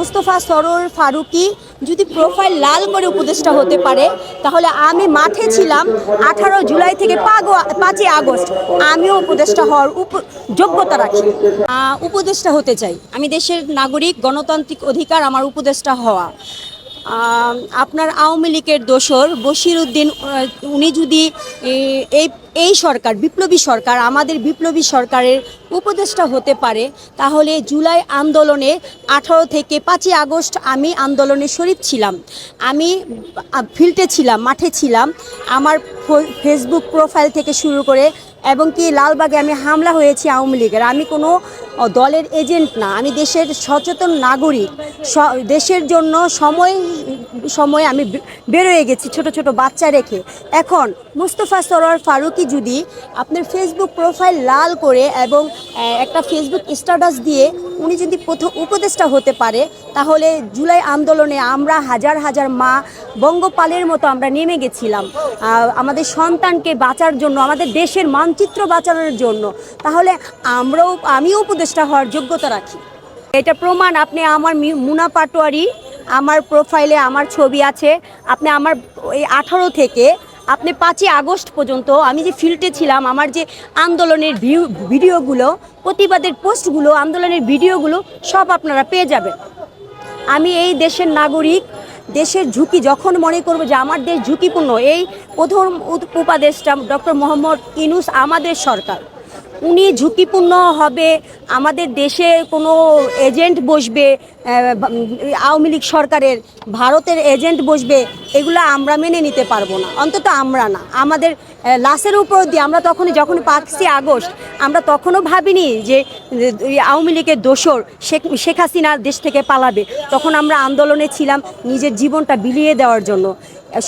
মুস্তফা সরোর ফারুকি যদি প্রোফাইল লাল করে উপদেষ্টা হতে পারে, তাহলে আমি মাঠে ছিলাম আঠারো জুলাই থেকে পাঁচই আগস্ট। আমিও উপদেষ্টা হওয়ার যোগ্যতা রাখি। উপদেষ্টা হতে চাই। আমি দেশের নাগরিক, গণতান্ত্রিক অধিকার আমার উপদেষ্টা হওয়া। আপনার আওয়ামী লীগের দোসর বশির উদ্দিন উনি যদি এই এই সরকার, বিপ্লবী সরকার, আমাদের বিপ্লবী সরকারের উপদেষ্টা হতে পারে, তাহলে জুলাই আন্দোলনে আঠারো থেকে পাঁচই আগস্ট আমি আন্দোলনে শরীর ছিলাম। আমি ফিল্ডে ছিলাম, মাঠে ছিলাম। আমার ফেসবুক প্রোফাইল থেকে শুরু করে, এবং কি লালবাগে আমি হামলা হয়েছি আওয়ামী লীগের। আমি কোনো দলের এজেন্ট না, আমি দেশের সচেতন নাগরিক। দেশের জন্য সময় সময় আমি বেরোয় গেছি ছোট ছোট বাচ্চা রেখে। এখন মুস্তফা সরোয়ার ফারুকি যদি আপনার ফেসবুক প্রোফাইল লাল করে এবং একটা ফেসবুক স্ট্যাটাস দিয়ে উনি যদি প্রথম উপদেষ্টা হতে পারে, তাহলে জুলাই আন্দোলনে আমরা হাজার হাজার মা বঙ্গপালের মতো আমরা নেমে গেছিলাম। আমাদের সন্তানকে বাঁচার জন্য, আমাদের দেশের মানচিত্র বাঁচানোর জন্য। তাহলে আমরাও, আমিও উপদেষ্টা হওয়ার যোগ্যতা রাখি। এটা প্রমাণ আপনি আমার মুনা পাটোয়ারি, আমার প্রোফাইলে আমার ছবি আছে। আপনি আমার এই আঠারো থেকে আপনি পাঁচই আগস্ট পর্যন্ত আমি যে ফিল্ডে ছিলাম, আমার যে আন্দোলনের ভিডিওগুলো, প্রতিবাদের পোস্টগুলো, আন্দোলনের ভিডিওগুলো সব আপনারা পেয়ে যাবেন। আমি এই দেশের নাগরিক, দেশের ঝুঁকি যখন মনে করব যে আমার দেশ ঝুঁকিপূর্ণ, এই প্রথম উপ- উপদেষ্টা ডক্টর মোহাম্মদ ইনুস আমাদের সরকার। উনি ঝুঁকিপূর্ণ হবে, আমাদের দেশে কোনো এজেন্ট বসবে আওয়ামী লীগ সরকারের, ভারতের এজেন্ট বসবে, এগুলো আমরা মেনে নিতে পারব না। অন্তত আমরা না। আমাদের লাশের উপর দিয়ে আমরা তখনই যখন পাঁচই আগস্ট, আমরা তখনও ভাবিনি যে যে আওয়ামী লীগের দোসর শেখ শেখ হাসিনা দেশ থেকে পালাবে। তখন আমরা আন্দোলনে ছিলাম নিজের জীবনটা বিলিয়ে দেওয়ার জন্য।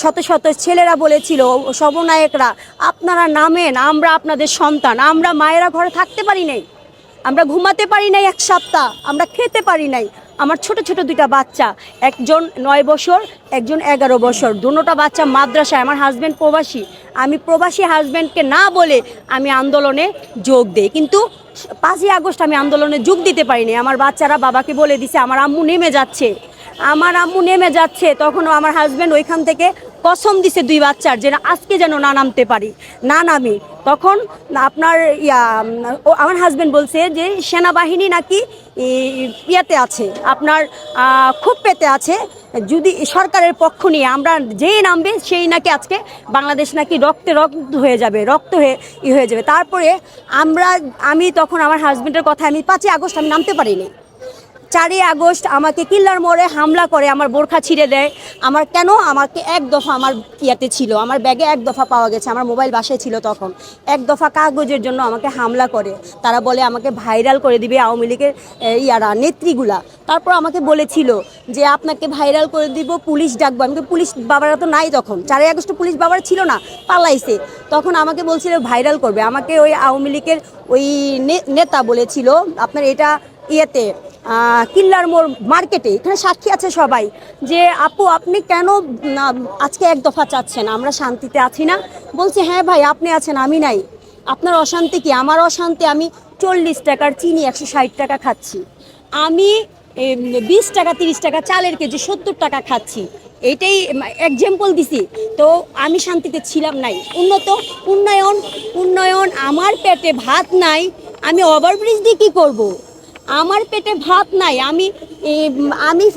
শত শত ছেলেরা বলেছিল সবনায়করা আপনারা নামেন, আমরা আপনাদের সন্তান, আমরা মায়েরা ঘরে থাকতে পারি নাই, আমরা ঘুমাতে পারি নাই এক সপ্তাহ, আমরা খেতে পারি নাই। আমার ছোট ছোট দুইটা বাচ্চা, একজন নয় বছর, একজন এগারো বছর দুটোটা বাচ্চা মাদ্রাসায়, আমার হাজব্যান্ড প্রবাসী। আমি প্রবাসী হাজব্যান্ডকে না বলে আমি আন্দোলনে যোগ দিই, কিন্তু পাঁচই আগস্ট আমি আন্দোলনে যোগ দিতে পারিনি। আমার বাচ্চারা বাবাকে বলে দিছে, আমার আম্মু নেমে যাচ্ছে। আমার আম্মু নেমে যাচ্ছে, তখনও আমার হাজব্যান্ড ওইখান থেকে কসম দিছে দুই বাচ্চার যে আজকে যেন না নামতে পারি, না নামি। তখন আপনার ইয়া আমার হাজব্যান্ড বলছে যে, সেনাবাহিনী নাকি ইয়েতে আছে, আপনার খুব পেতে আছে, যদি সরকারের পক্ষ নিয়ে আমরা যেই নামবে, সেই নাকি আজকে বাংলাদেশ নাকি রক্তে রক্ত হয়ে যাবে, রক্ত হয়ে, ই হয়ে যাবে। তারপরে আমরা, আমি তখন আমার হাজব্যান্ডের কথা আমি পাঁচই আগস্ট আমি নামতে পারিনি। চারই আগস্ট আমাকে কিল্লার মোড়ে হামলা করে আমার বোরখা ছিঁড়ে দেয়। আমার কেন? আমাকে এক দফা আমার ইয়াতে ছিল আমার ব্যাগে এক দফা পাওয়া গেছে আমার মোবাইল বাসায় ছিল তখন। এক দফা কাগজের জন্য আমাকে হামলা করে। তারা বলে আমাকে ভাইরাল করে দিবে আওয়ামী লীগের ইয়ারা নেত্রীগুলা। তারপর আমাকে বলেছিল যে আপনাকে ভাইরাল করে দিব পুলিশ ডাকবো। আমি বলি, পুলিশ বাবারা তো নাই তখন। চারই আগস্ট পুলিশ বাবার ছিল না পালাইছে। তখন আমাকে বলছিল ভাইরাল করবে। আমাকে ওই আওয়ামী লীগের ওই নেতা বলেছিল আপনার এটা ইয়েতে কিল্লার মোড় মার্কেটে, এখানে সাক্ষী আছে সবাই যে, আপু, আপনি কেন আজকে এক দফা চাচ্ছেন? আমরা শান্তিতে আছি না। বলছে হ্যাঁ ভাই, আপনি আছেন, আমি নাই। আপনার অশান্তি কি? আমার অশান্তি, আমি চল্লিশ টাকার চিনি, একশো ষাট টাকা খাচ্ছি। আমি বিশ টাকা, তিরিশ টাকা, চালের কেজি, সত্তর টাকা খাচ্ছি। এটাই এক্সাম্পল দিছি। তো আমি শান্তিতে ছিলাম নাই। উন্নত, উন্নয়ন উন্নয়ন, আমার পেটে ভাত নাই, আমি ওভারব্রিজ দিয়ে কী করব? আমার পেটে ভাত নাই, আমি আমি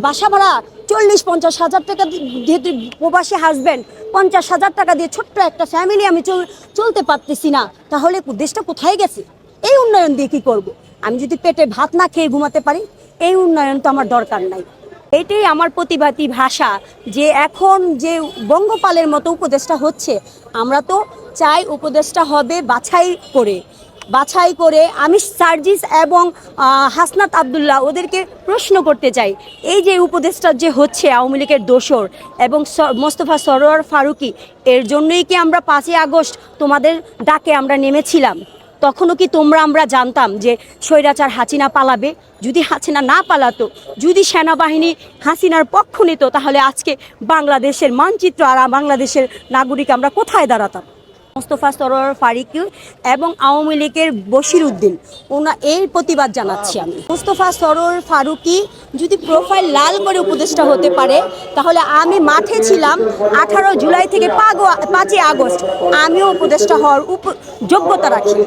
বাসা ভাড়া চল্লিশ, পঞ্চাশ হাজার টাকা যেহেতু প্রবাসী হাজব্যান্ড পঞ্চাশ হাজার টাকা দিয়ে ছোট্ট একটা ফ্যামিলি আমি চল- চলতে পারতেছি না। তাহলে দেশটা কোথায় গেছে? এই উন্নয়ন দিয়ে কী করব। আমি যদি পেটে ভাত না খেয়ে ঘুমাতে পারি, এই উন্নয়ন তো আমার দরকার নাই। এটাই আমার প্রতিবাদী ভাষা যে এখন যে বঙ্গপালের মতো উপদেশটা হচ্ছে, আমরা তো চাই উপদেশটা হবে বাছাই করে। বাছাই করে আমি সার্জিস এবং হাসনাত আবদুল্লাহ ওদেরকে প্রশ্ন করতে চাই। এই যে উপদেশটা যে হচ্ছে আওয়ামী লীগের দোসর এবং মোস্তফা সরোয়ার ফারুকি, এর জন্যই কি আমরা পাঁচই আগস্ট তোমাদের ডাকে আমরা নেমেছিলাম? তখনও কি তোমরা আমরা জানতাম যে স্বৈরাচার হাসিনা পালাবে? যদি হাসিনা না পালাতো, যদি সেনাবাহিনী হাসিনার পক্ষ নিত, তাহলে আজকে বাংলাদেশের মানচিত্র আর বাংলাদেশের নাগরিক আমরা কোথায় দাঁড়াতাম? মোস্তফা সরোয়ার ফারিকি এবং আওয়ামী লীগের বশির উদ্দিন। ওনা এর প্রতিবাদ জানাচ্ছি আমি। মোস্তফা সরোয়ার ফারুকি যদি প্রোফাইল লাল করে উপদেষ্টা হতে পারে, তাহলে আমি মাঠে ছিলাম আঠারো জুলাই থেকে পাঁচই আগস্ট। আমিও উপদেষ্টা হওয়ার যোগ্যতা রাখি।